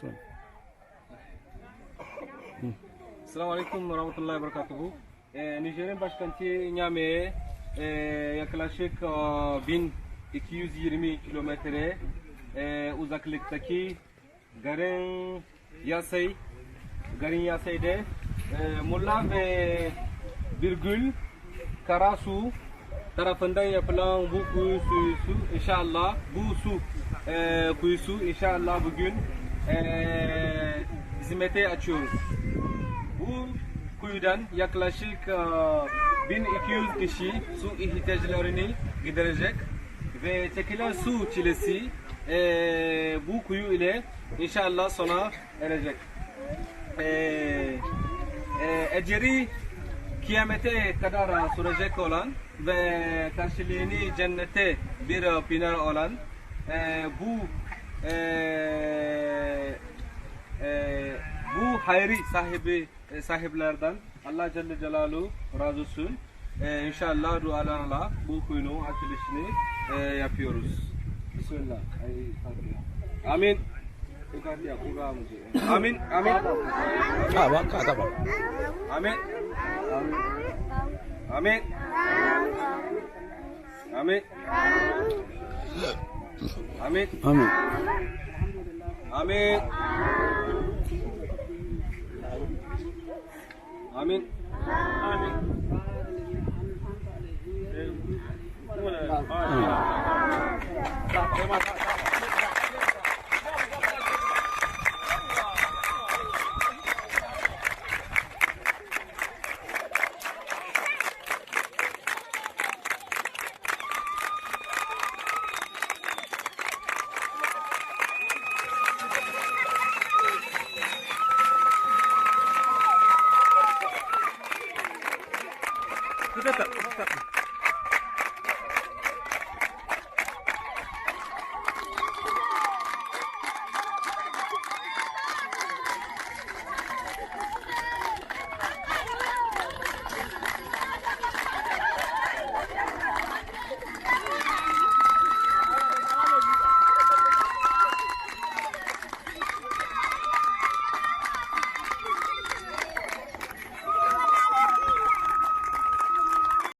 Son. Assalamu alaikum warahmatullahi wabarakatuh. Ee, Nijer'in başkenti Niamey e, yaklaşık e, 1220 kilometre e, uzaklıktaki garin Yasay, garin Yasay'da e, Mulla ve Birgül Karasu tarafından yapılan bu kuyusu inşallah bu su kuyusu inşallah bugün e, hizmete açıyoruz. Bu kuyudan yaklaşık e, 1200 kişi su ihtiyaçlarını giderecek ve çekilen su çilesi e, bu kuyu ile inşallah sona erecek. E, e, eceri kıyamete kadar sürecek olan ve karşılığını cennete bir olan e, bu e, e, bu hayri sahibi e, sahiplerden Allah Celle Celaluhu razı olsun. E, inşallah dualarla bu kuyunun açılışını e, yapıyoruz. Bismillah. Amin. Amin. Amin. Bak, kata bak. Amin. Amin. Amin. Amin. Amin. Amin. I mean. Gracias.